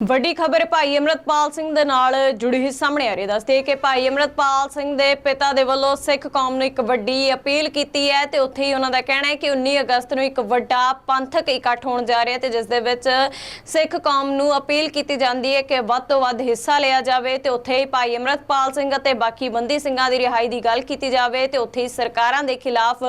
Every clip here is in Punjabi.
ਵੱਡੀ ਖਬਰ ਭਾਈ ਅਮਰਤਪਾਲ ਸਿੰਘ ਦੇ ਨਾਲ ਜੁੜੀ ਹੋਈ ਸਾਹਮਣੇ ਆ ਰਹੀ ਹੈ। ਦੱਸਦੇ ਕਿ ਭਾਈ ਅਮਰਤਪਾਲ ਸਿੰਘ ਦੇ ਪਿਤਾ ਦੇ ਵੱਲੋਂ ਸਿੱਖ ਕੌਮ ਨੂੰ ਇੱਕ ਵੱਡੀ ਅਪੀਲ ਕੀਤੀ ਹੈ ਤੇ ਉੱਥੇ ਹੀ ਉਹਨਾਂ ਦਾ ਕਹਿਣਾ ਹੈ ਕਿ 19 ਅਗਸਤ ਨੂੰ ਇੱਕ ਵੱਡਾ ਪੰਥਕ ਇਕੱਠ ਹੋਣ ਜਾ ਰਿਹਾ ਤੇ ਜਿਸ ਦੇ ਵਿੱਚ ਸਿੱਖ ਕੌਮ ਨੂੰ ਅਪੀਲ ਕੀਤੀ ਜਾਂਦੀ ਹੈ ਕਿ ਵੱਧ ਤੋਂ ਵੱਧ ਹਿੱਸਾ ਲਿਆ ਜਾਵੇ ਤੇ ਉੱਥੇ ਹੀ ਭਾਈ ਅਮਰਤਪਾਲ ਸਿੰਘ ਅਤੇ ਬਾਕੀ ਬੰਦੀ ਸਿੰਘਾਂ ਦੀ ਰਿਹਾਈ ਦੀ ਗੱਲ ਕੀਤੀ ਜਾਵੇ ਤੇ ਉੱਥੇ ਹੀ ਸਰਕਾਰਾਂ ਦੇ ਖਿਲਾਫ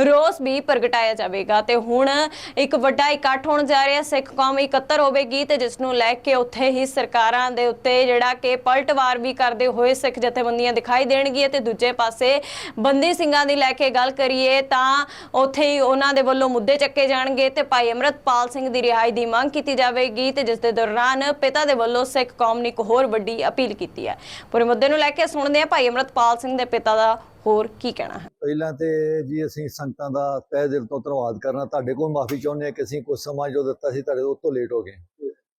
ਰੋਸ ਵੀ ਪ੍ਰਗਟਾਇਆ ਜਾਵੇਗਾ। ਤੇ ਹੁਣ ਇੱਕ ਵੱਡਾ ਇਕੱਠ ਹੋਣ ਜਾ ਰਿਹਾ ਸਿੱਖ ਕੌਮ ਇਕੱਤਰ ਹੋਵੇਗੀ ਤੇ ਜਿਸ ਨੂੰ ਲੈ ਕੇ ਉੱਥੇ ਹੀ ਸਰਕਾਰਾਂ ਦੇ ਉੱਤੇ ਜਿਹੜਾ ਕਿ ਪਲਟਵਾਰ ਵੀ ਕਰਦੇ ਹੋਏ ਸਿੱਖ ਜਥੇਬੰਦੀਆਂ ਦਿਖਾਈ ਦੇਣਗੀਆਂ ਤੇ ਦੂਜੇ ਪਾਸੇ ਬੰਦੀ ਸਿੰਘਾਂ ਦੀ ਲੈ ਕੇ ਗੱਲ ਕਰੀਏ ਤਾਂ ਉੱਥੇ ਹੀ ਉਹਨਾਂ ਦੇ ਵੱਲੋਂ ਮੁੱਦੇ ਚੱਕੇ ਜਾਣਗੇ ਤੇ ਭਾਈ ਅਮਰਤਪਾਲ ਸਿੰਘ ਦੀ ਰਿਹਾਈ ਦੀ ਮੰਗ ਕੀਤੀ ਜਾਵੇਗੀ ਤੇ ਜਿਸ ਦੇ ਦੌਰਾਨ ਪਿਤਾ ਦੇ ਵੱਲੋਂ ਸਿੱਖ ਕੌਮ ਨੇ ਇੱਕ ਹੋਰ ਵੱਡੀ ਅਪੀਲ ਕੀਤੀ ਹੈ। ਪੂਰੇ ਮੁੱਦੇ ਨੂੰ ਲੈ ਕੇ ਸੁਣਦੇ ਹਾਂ ਭਾਈ ਅਮਰਤਪਾਲ ਸਿੰਘ ਦੇ ਪਿਤਾ ਦਾ ਹੋਰ ਕੀ ਕਹਿਣਾ ਹੈ। ਪਹਿਲਾਂ ਤੇ ਜੀ ਅਸੀਂ ਸੰਗਤਾਂ ਦਾ ਤਹਿ ਦਿਲ ਤੋਂ ਧੰਨਵਾਦ ਕਰਨਾ। ਤੁਹਾਡੇ ਕੋਲ ਮਾਫੀ ਚਾਹੁੰਦੇ ਹਾਂ ਕਿ ਅਸੀਂ ਕੁਝ ਸਮਾਂ ਜੋ ਦਿੱਤਾ ਸੀ, ਤੁਹਾਡੇ ਤੋਂ ਲੇਟ ਹੋ ਗਏ।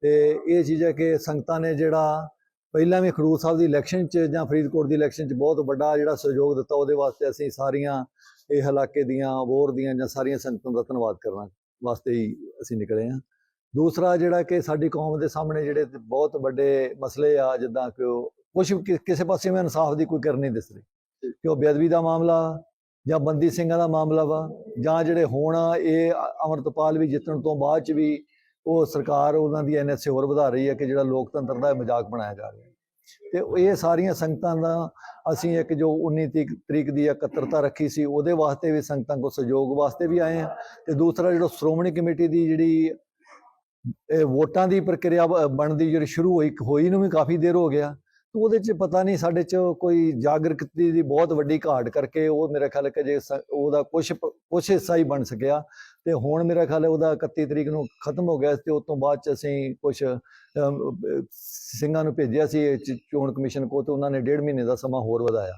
ਤੇ ਇਹ ਚੀਜ਼ ਹੈ ਕਿ ਸੰਗਤਾਂ ਨੇ ਜਿਹੜਾ ਪਹਿਲਾਂ ਵੀ ਖਡੂਰ ਸਾਹਿਬ ਦੀ ਇਲੈਕਸ਼ਨ 'ਚ ਜਾਂ ਫਰੀਦਕੋਟ ਦੀ ਇਲੈਕਸ਼ਨ 'ਚ ਬਹੁਤ ਵੱਡਾ ਜਿਹੜਾ ਸਹਿਯੋਗ ਦਿੱਤਾ, ਉਹਦੇ ਵਾਸਤੇ ਅਸੀਂ ਸਾਰੀਆਂ ਇਹ ਇਲਾਕੇ ਦੀਆਂ, ਵੋਰ ਦੀਆਂ ਜਾਂ ਸਾਰੀਆਂ ਸੰਗਤਾਂ ਦਾ ਧੰਨਵਾਦ ਕਰਨਾ ਵਾਸਤੇ ਹੀ ਅਸੀਂ ਨਿਕਲੇ ਹਾਂ। ਦੂਸਰਾ ਜਿਹੜਾ ਕਿ ਸਾਡੀ ਕੌਮ ਦੇ ਸਾਹਮਣੇ ਜਿਹੜੇ ਬਹੁਤ ਵੱਡੇ ਮਸਲੇ ਆ, ਜਿੱਦਾਂ ਕਿ ਕੁਝ ਕਿਸੇ ਪਾਸੇ ਵੀ ਇਨਸਾਫ ਦੀ ਕੋਈ ਕਰ ਨਹੀਂ ਦਿਸ ਰਹੀ, ਕਿ ਉਹ ਬੇਅਦਬੀ ਦਾ ਮਾਮਲਾ ਜਾਂ ਬੰਦੀ ਸਿੰਘਾਂ ਦਾ ਮਾਮਲਾ ਵਾ, ਜਾਂ ਜਿਹੜੇ ਹੁਣ ਇਹ ਅ- ਅਮਰਤਪਾਲ ਵੀ ਜਿੱਤਣ ਤੋਂ ਬਾਅਦ ਚ ਵੀ ਉਹ ਸਰਕਾਰ ਉਹਨਾਂ ਦੀ ਐਨਐਸਏ ਹੋਰ ਵਧਾ ਰਹੀ ਹੈ ਕਿ ਜਿਹੜਾ ਲੋਕਤੰਤਰ ਦਾ ਮਜ਼ਾਕ ਬਣਾਇਆ ਜਾ ਰਿਹਾ ਤੇ ਇਹ ਸਾਰੀਆਂ ਸੰਗਤਾਂ ਦਾ ਅਸੀਂ ਇੱਕ ਜੋ 19 ਤਰੀਕ ਤਰੀਕ ਦੀ ਇਕੱਤਰਤਾ ਰੱਖੀ ਸੀ, ਉਹਦੇ ਵਾਸਤੇ ਵੀ ਸੰਗਤਾਂ ਕੋ ਸਹਿਯੋਗ ਵਾਸਤੇ ਵੀ ਆਏ ਆ। ਤੇ ਦੂਸਰਾ ਜਿਹੜਾ ਸ਼੍ਰੋਮਣੀ ਕਮੇਟੀ ਦੀ ਜਿਹੜੀ, ਇਹ ਵੋਟਾਂ ਦੀ ਪ੍ਰਕਿਰਿਆ ਬ- ਬਣਦੀ ਜਿਹੜੀ ਸ਼ੁਰੂ ਹੋਈ ਹੋਈ ਨੂੰ ਵੀ ਕਾਫੀ ਦੇਰ ਹੋ ਗਿਆ। ਤੇ ਉਹਦੇ 'ਚ ਪਤਾ ਨਹੀਂ, ਸਾਡੇ 'ਚ ਕੋਈ ਜਾਗਰੂਕਤੀ ਦੀ ਬਹੁਤ ਵੱਡੀ ਘਾਟ ਕਰਕੇ ਉਹ ਮੇਰਾ ਖਿਆਲ ਕਿ ਜੇ ਸ- ਉਹਦਾ ਕੁਝ ਕੁਝ ਹਿੱਸਾ ਹੀ ਬਣ ਸਕਿਆ। ਤੇ ਹੁਣ ਮੇਰਾ ਖਿਆਲ ਹੈ ਉਹਦਾ 31 ਤਰੀਕ ਨੂੰ ਖਤਮ ਹੋ ਗਿਆ ਤੇ ਉਸ ਤੋਂ ਬਾਅਦ 'ਚ ਅਸੀਂ ਕੁਝ ਸਿੰਘਾਂ ਨੂੰ ਭੇਜਿਆ ਸੀ, ਇਹ ਚੋਣ ਕਮਿਸ਼ਨ ਕੋ ਤੇ ਉਹਨਾਂ ਨੇ ਡੇਢ ਮਹੀਨੇ ਦਾ ਸਮਾਂ ਹੋਰ ਵਧਾਇਆ।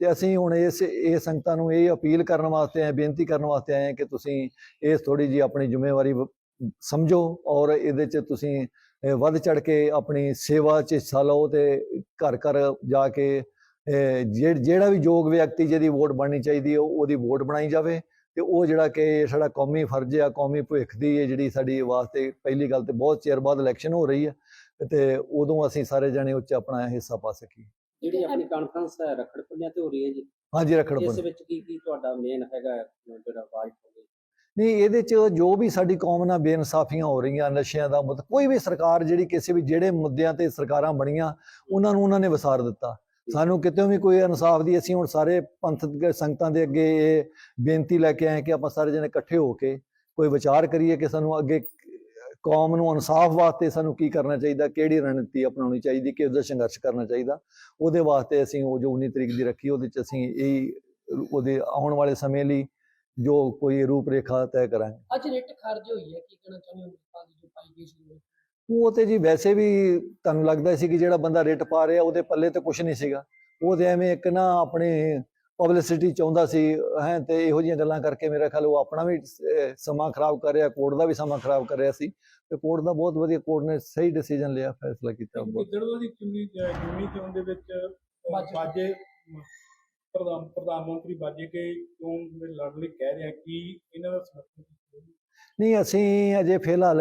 ਤੇ ਅਸੀਂ ਹੁਣ ਇਸ, ਇਹ ਸੰਗਤਾਂ ਨੂੰ ਇਹ ਅਪੀਲ ਕਰਨ ਵਾਸਤੇ ਆਏ, ਬੇਨਤੀ ਕਰਨ ਵਾਸਤੇ ਆਏ ਹਾਂ ਕਿ ਤੁਸੀਂ ਇਸ ਥੋੜੀ ਜੀ ਆਪਣੀ ਜ਼ਿੰਮੇਵਾਰੀ ਵ- ਸਮਝੋ ਔਰ ਇਹਦੇ 'ਚ ਤੁਸੀਂ ਵੱਧ ਚੜ ਕੇ ਆਪਣੀ ਸੇਵਾ 'ਚ ਹਿੱਸਾ ਲਓ ਤੇ ਘਰ ਘਰ ਜਾ ਕੇ ਜਿਹੜਾ ਵੀ ਯੋਗ ਵਿਅਕਤੀ ਜਿਹਦੀ ਵੋਟ ਬਣਨੀ ਚਾਹੀਦੀ ਹੈ ਉਹ- ਉਹਦੀ ਵੋਟ ਬਣਾਈ ਜਾਵੇ ਤੇ ਉਹ ਜਿਹੜਾ ਕਿ ਸਾਡਾ ਕੌਮੀ ਫਰਜ਼ ਆ ਕੌਮੀ ਭਵਿੱਖ ਦੀ ਹੈ ਜਿਹੜੀ ਸਾਡੀ ਵਾਸਤੇ ਪਹਿਲੀ ਗੱਲ ਤੇ ਬਹੁਤ ਚਿਰ ਬਾਅਦ ਇਲੈਕਸ਼ਨ ਹੋ ਰਹੀ ਹੈ ਤੇ ਉਦੋਂ ਅਸੀਂ ਸਾਰੇ ਜਣੇ ਉੱਚ ਆਪਣਾ ਹਿੱਸਾ ਪਾ ਸਕੀਏ। ਜਿਹੜੀ ਆਪਣੀ ਕਾਨਫਰੰਸ ਹੈ ਰਖੜ ਪੁੰਨਿਆ ਤੇ ਹੋ ਰਹੀ ਹੈ ਜੀ। ਹਾਂਜੀ ਰੱਖੜ ਇਸ ਵਿੱਚ ਕੀ ਕੀ ਤੁਹਾਡਾ ਮੇਨ ਹੈਗਾ ਜਿਹੜਾ ਆਵਾਜ਼ ਹੋਵੇ? ਨਹੀਂ, ਇਹਦੇ ਚ ਜੋ ਵੀ ਸਾਡੀ ਕੌਮ ਨਾਲ ਬੇਇਨਸਾਫੀਆਂ ਹੋ ਰਹੀਆਂ, ਨਸ਼ਿਆਂ ਦਾ ਮੁੱਦਾ, ਕੋਈ ਵੀ ਸਰਕਾਰ ਜਿਹੜੀ ਕਿਸੇ ਵੀ, ਜਿਹੜੇ ਮੁੱਦਿਆਂ ਤੇ ਸਰਕਾਰਾਂ ਬਣੀਆਂ, ਉਹਨਾਂ ਨੂੰ ਉਹਨਾਂ ਨੇ ਵਿਸਾਰ ਦਿੱਤਾ। ਸਾਨੂੰ ਕਿਤੇ ਵੀ ਕੋਈ ਇਨਸਾਫ ਦੀ, ਅਸੀਂ ਹੁਣ ਸਾਰੇ ਪੰਥਕ ਸੰਗਤਾਂ ਦੇ ਅੱਗੇ ਇਹ ਬੇਨਤੀ ਲੈ ਕੇ ਆਏ ਕਿ ਆਪਾਂ ਸਾਰੇ ਜਣੇ ਇਕੱਠੇ ਹੋ ਕੇ ਕੋਈ ਵਿਚਾਰ ਕਰੀਏ ਕਿ ਸਾਨੂੰ ਅੱਗੇ ਕੌਮ ਨੂੰ ਇਨਸਾਫ ਵਾਸਤੇ ਸਾਨੂੰ ਕੀ ਕਰਨਾ ਚਾਹੀਦਾ, ਕਿਹੜੀ ਰਣਨੀਤੀ ਅਪਣਾਉਣੀ ਚਾਹੀਦੀ ਕਿ ਉਹਦਾ ਸੰਘਰਸ਼ ਕਰਨਾ ਚਾਹੀਦਾ, ਉਹਦੇ ਵਾਸਤੇ ਅਸੀਂ ਉਹ ਜੋ 19 ਤਰੀਕ ਦੀ ਰੱਖੀ, ਉਹਦੇ ਚ ਅਸੀਂ ਇਹ, ਉਹਦੇ ਆਉਣ ਵਾਲੇ ਸਮੇਂ ਲਈ ਜੋ ਕੋਈ ਰੂਪ ਰੇਖਾ ਤੈਅ ਕਰਾਂਗੇ। ਅੱਜ ਰਿਟ ਖਰਜ ਹੋਈ ਹੈ ਕੀ ਕਹਿਣਾ ਚਾਹੁੰਦੇ ਹੋ ਲੋਕਾਂ ਦੀ ਜੋ ਪਾਈ ਗਈ ਸੀ ਉਹ? ਤੇ ਜੀ ਵੈਸੇ ਵੀ ਤੁਹਾਨੂੰ ਲੱਗਦਾ ਸੀ ਕਿ ਜਿਹੜਾ ਬੰਦਾ ਰਿਟ ਪਾ ਰਿਹਾ ਉਹਦੇ ਪੱਲੇ ਤੇ ਕੁਝ ਨਹੀਂ ਸੀਗਾ। ਉਹ ਤੇ ਐਵੇਂ ਇੱਕ ਨਾ ਆਪਣੇ ਪਬਲਿਸਿਟੀ ਚਾਹੁੰਦਾ ਸੀ ਹੈ ਤੇ ਇਹੋ ਜਿਹੀਆਂ ਗੱਲਾਂ ਕਰਕੇ ਮੇਰਾ ਖਿਆਲ ਉਹ ਆਪਣਾ ਵੀ ਸਮਾਂ ਖਰਾਬ ਕਰ ਰਿਹਾ ਕੋਰਟ ਦਾ ਵੀ ਸਮਾਂ ਖਰਾਬ ਕਰ ਰਿਹਾ ਸੀ। ਤੇ ਕੋਰਟ ਦਾ ਬਹੁਤ ਵਧੀਆ ਕੋਰਟ ਨੇ ਸਹੀ ਡਿਸੀਜਨ ਲਿਆ ਫੈਸਲਾ ਕੀਤਾ ਬਹੁਤ। ਗਿੱਦੜਵਾ ਦੀ ਚੁੰਨੀ ਚੁੰਨੀ ਚੋਣ ਦੇ ਵਿੱਚ ਬਾਜੇ ਪ੍ਰਧਾਨ ਪ੍ਰਧਾਨ ਮੰਤਰੀ ਬਾਜੇ ਕੇ ਚੋਣ ਲੜਨ ਲਈ ਕਹਿ ਰਿਹਾ ਕਿ ਇਹਨਾਂ ਦਾ ਸਮਰਥਨ ਨਹੀਂ, ਅਸੀਂ ਅਜੇ ਫਿਲਹਾਲ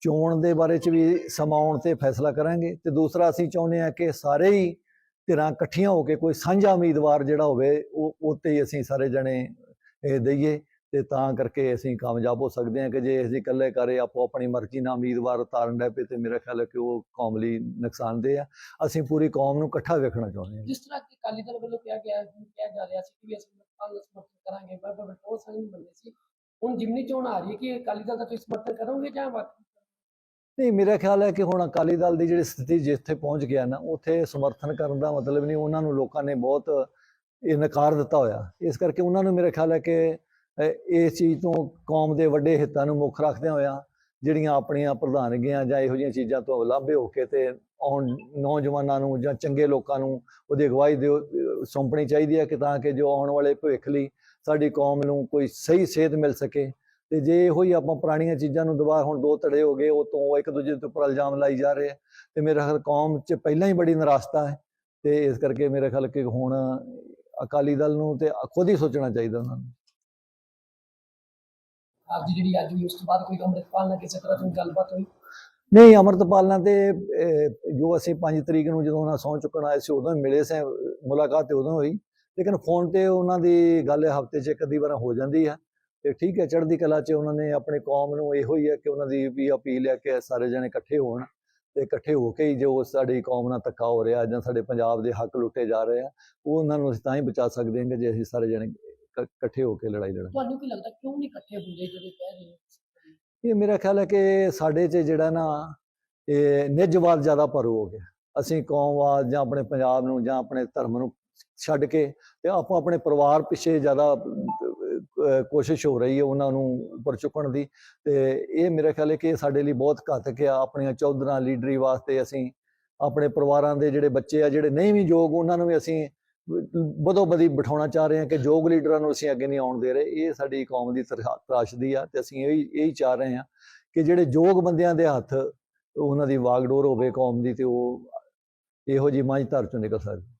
ਚੋਣ ਦੇ ਬਾਰੇ ਚ ਵੀ ਸਮਾਂ ਆਉਣ ਤੇ ਫੈਸਲਾ ਕਰਾਂਗੇ ਤੇ ਦੂਸਰਾ ਅਸੀਂ ਚਾਹੁੰਦੇ ਹਾਂ ਕਿ ਸਾਰੇ ਹੀ ਧਿਰਾਂ ਇਕੱਠੀਆਂ ਹੋ ਕੇ ਕੋਈ ਸਾਂਝਾ ਉਮੀਦਵਾਰ ਜਿਹੜਾ ਹੋਵੇ, ਉਹ ਉੱਤੇ ਹੀ ਅਸੀਂ ਸਾਰੇ ਜਣੇ, ਇਹ ਦਈਏ। ਤੇ ਤਾਂ ਕਰਕੇ ਅਸੀਂ ਕਾਮਯਾਬ ਹੋ ਸਕਦੇ ਹਾਂ ਕਿ ਜੇ ਅਸੀਂ ਇਕੱਲੇ ਕਰੇ ਆਪੋ ਆਪਣੀ ਮਰਜ਼ੀ ਨਾਲ ਉਮੀਦਵਾਰ ਉਤਾਰਨ ਦੇ ਪਏ ਤੇ ਮੇਰਾ ਖਿਆਲ ਹੈ ਕਿ ਉਹ ਕੌਮ ਲਈ ਨੁਕਸਾਨਦੇਹ ਆ। ਅਸੀਂ ਪੂਰੀ ਕੌਮ ਨੂੰ ਇਕੱਠਾ ਵੇਖਣਾ ਚਾਹੁੰਦੇ ਹਾਂ। ਜਿਸ ਤਰ੍ਹਾਂ ਕਿ ਅਕਾਲੀ ਦਲ ਵੱਲੋਂ ਕਿਹਾ ਗਿਆ ਕਿਹਾ ਜਾ ਰਿਹਾ ਸੀ ਕਿ ਵੀ ਅਸੀਂ ਦਾ ਸਮਰਥਨ ਕਰਾਂਗੇ ਬਾਬਾ ਬਟੋਰ ਸਿੰਘ ਨੂੰ ਬੰਦੇ ਸੀ। ਹੁਣ ਜਿਮਨੀ ਚੋਣ ਆ ਰਹੀ ਹੈ ਕਿ ਅਕਾਲੀ ਦਲ ਦਾ ਤੁਸੀਂ ਸਮਰਥਨ ਕਰੋਗੇ ਜਾਂ ਬਾਕੀ? ਨਹੀਂ ਮੇਰਾ ਖਿਆਲ ਹੈ ਕਿ ਹੁਣ ਅਕਾਲੀ ਦਲ ਦੀ ਜਿਹੜੀ ਸਥਿਤੀ ਜਿੱਥੇ ਪਹੁੰਚ ਗਿਆ ਨਾ ਉੱਥੇ ਸਮਰਥਨ ਕਰਨ ਦਾ ਮਤਲਬ ਨਹੀਂ ਉਹਨਾਂ ਨੂੰ ਲੋਕਾਂ ਨੇ ਬਹੁਤ ਇਨਕਾਰ ਦਿੱਤਾ ਹੋਇਆ। ਇਸ ਕਰਕੇ ਉਹਨਾਂ ਨੂੰ ਮੇਰਾ ਖਿਆਲ ਹੈ ਕਿ ਇਸ ਚੀਜ਼ ਤੋਂ ਕੌਮ ਦੇ ਵੱਡੇ ਹਿੱਤਾਂ ਨੂੰ ਮੁੱਖ ਰੱਖਦਿਆਂ ਹੋਇਆ ਜਿਹੜੀਆਂ ਆਪਣੀਆਂ ਪ੍ਰਧਾਨਗੀਆਂ ਜਾਂ ਇਹੋ ਜਿਹੀਆਂ ਚੀਜ਼ਾਂ ਤੋਂ ਲਾਂਭੇ ਹੋ ਕੇ ਤੇ ਆਉਣ ਨੌਜਵਾਨਾਂ ਨੂੰ ਜਾਂ ਚੰਗੇ ਲੋਕਾਂ ਨੂੰ ਉਹਦੀ ਅਗਵਾਈ ਦਿਓ ਸੌਂਪਣੀ ਚਾਹੀਦੀ ਹੈ ਕਿ ਤਾਂ ਕਿ ਜੋ ਆਉਣ ਵਾਲੇ ਭਵਿੱਖ ਲਈ ਸਾਡੀ ਕੌਮ ਨੂੰ ਕੋਈ ਸਹੀ ਸੇਧ ਮਿਲ ਸਕੇ। ਤੇ ਜੇ ਇਹੋ ਹੀ ਆਪਾਂ ਪੁਰਾਣੀਆਂ ਚੀਜ਼ਾਂ ਨੂੰ ਦੁਬਾਰਾ ਹੁਣ ਦੋ ਧੜੇ ਹੋ ਗਏ, ਉਹ ਤੋਂ ਇੱਕ ਦੂਜੇ ਦੇ ਉੱਪਰ ਇਲਜ਼ਾਮ ਲਾਈ ਜਾ ਰਹੇ ਆ ਤੇ ਮੇਰਾ ਖਿਆਲ ਕੌਮ 'ਚ ਪਹਿਲਾਂ ਹੀ ਬੜੀ ਨਿਰਾਸ਼ਤਾ ਹੈ ਤੇ ਇਸ ਕਰਕੇ ਮੇਰਾ ਖਿਆਲ ਕਿ ਹੁਣ ਅਕਾਲੀ ਦਲ ਨੂੰ ਤੇ ਖੁਦ ਹੀ ਸੋਚਣਾ ਚਾਹੀਦਾ ਉਹਨਾਂ ਨੂੰ। ਆਪ ਜਿਹੜੀ ਅੱਜ ਹੋਈ ਉਸ ਤੋਂ ਬਾਅਦ ਕੋਈ ਅੰਮ੍ਰਿਤਪਾਲ ਨਾਲ ਕਿਸੇ ਤਰ੍ਹਾਂ ਦੀ ਗੱਲਬਾਤ ਹੋਈ? ਨਹੀਂ, ਅਮਰਤਪਾਲ ਨਾਲ ਤੇ ਜੋ ਅਸੀਂ 5 ਤਰੀਕ ਨੂੰ ਜਦੋਂ ਉਹਨਾਂ ਸਹੁੰ ਚੁੱਕਣ ਆਏ ਸੀ ਉਦੋਂ ਮਿਲੇ ਸੀ, ਮੁਲਾਕਾਤ ਤੇ ਉਦੋਂ ਹੋਈ। ਲੇਕਿਨ ਫੋਨ ਤੇ ਉਹਨਾਂ ਦੀ ਗੱਲ ਹਫ਼ਤੇ 'ਚ ਇੱਕ ਅੱਧੀ ਵਾਰ ਹੋ ਜਾਂਦੀ ਹੈ ਤੇ ਠੀਕ ਹੈ, ਚੜ੍ਹਦੀ ਕਲਾ 'ਚ ਉਹਨਾਂ ਨੇ ਆਪਣੀ ਕੌਮ ਨੂੰ ਇਹੋ ਹੀ ਹੈ ਕਿ ਉਹਨਾਂ ਦੀ ਵੀ ਅਪੀਲ ਹੈ ਕਿ ਸਾਰੇ ਜਣੇ ਇਕੱਠੇ ਹੋਣ ਤੇ ਇਕੱਠੇ ਹੋ ਕੇ ਜੋ ਸਾਡੀ ਕੌਮ ਨਾਲ ਧੱਕਾ ਹੋ ਰਿਹਾ ਜਾਂ ਸਾਡੇ ਪੰਜਾਬ ਦੇ ਹੱਕ ਲੁੱਟੇ ਜਾ ਰਹੇ ਆ, ਉਹ ਉਹਨਾਂ ਨੂੰ ਅਸੀਂ ਤਾਂ ਹੀ ਬਚਾ ਸਕਦੇ ਹਾਂ ਜੇ ਅਸੀਂ ਸਾਰੇ ਜਣੇ ਇਕੱਠੇ ਹੋ ਕੇ ਲੜਾਈ ਲੜਾਂਗੇ ਤੁਹਾਨੂੰ ਕੀ ਲੱਗਦਾ ਕਿਉਂ ਨਹੀਂ ਇਕੱਠੇ ਹੁੰਦੇ ਜਿਹੜੇ ਕਹਿ ਰਹੇ ਹੋ? ਇਹ ਮੇਰਾ ਖਿਆਲ ਹੈ ਕਿ ਸਾਡੇ 'ਚ ਜਿਹੜਾ ਨਾ ਇਹ ਨਿੱਜਵਾਦ ਜ਼ਿਆਦਾ ਭਰੂ ਹੋ ਗਿਆ। ਅਸੀਂ ਕੌਮਵਾਦ ਜਾਂ ਆਪਣੇ ਪੰਜਾਬ ਨੂੰ ਜਾਂ ਆਪਣੇ ਧਰਮ ਨੂੰ ਛੱਡ ਕੇ ਤੇ ਆਪੋ ਆਪਣੇ ਪਰਿਵਾਰ ਪਿੱਛੇ ਜ਼ਿਆਦਾ ਕੋਸ਼ਿਸ਼ ਹੋ ਰਹੀ ਹੈ ਉਹਨਾਂ ਨੂੰ ਉੱਪਰ ਚੁੱਕਣ ਦੀ। ਤੇ ਇਹ ਮੇਰਾ ਖਿਆਲ ਹੈ ਕਿ ਇਹ ਸਾਡੇ ਲਈ ਬਹੁਤ ਘਾਤਕ ਆ। ਆਪਣੀਆਂ ਚੌਧਰਾਂ ਲੀਡਰੀ ਵਾਸਤੇ ਅਸੀਂ ਆਪਣੇ ਪਰਿਵਾਰਾਂ ਦੇ ਜਿਹੜੇ ਬੱਚੇ ਆ ਜਿਹੜੇ ਨਹੀਂ ਵੀ ਯੋਗ ਉਹਨਾਂ ਨੂੰ ਵੀ ਅਸੀਂ ਬਦੋ ਬਦੀ ਬਿਠਾਉਣਾ ਚਾਹ ਰਹੇ ਹਾਂ ਕਿ ਯੋਗ ਲੀਡਰਾਂ ਨੂੰ ਅਸੀਂ ਅੱਗੇ ਨਹੀਂ ਆਉਣ ਦੇ ਰਹੇ। ਇਹ ਸਾਡੀ ਕੌਮ ਦੀ ਤਰਾ- ਤਰਾਸ਼ਦੀ ਆ ਤੇ ਅਸੀਂ ਇਹ, ਇਹੀ ਚਾਹ ਰਹੇ ਹਾਂ ਕਿ ਜਿਹੜੇ ਯੋਗ ਬੰਦਿਆਂ ਦੇ ਹੱਥ ਉਹਨਾਂ ਦੀ ਵਾਗਡੋਰ ਹੋਵੇ ਕੌਮ ਦੀ ਤੇ ਉਹ ਇਹੋ ਜਿਹੀ ਮਾਝ ਧਰ ਚੋਂ ਨਿਕਲ ਸਕਦੀ।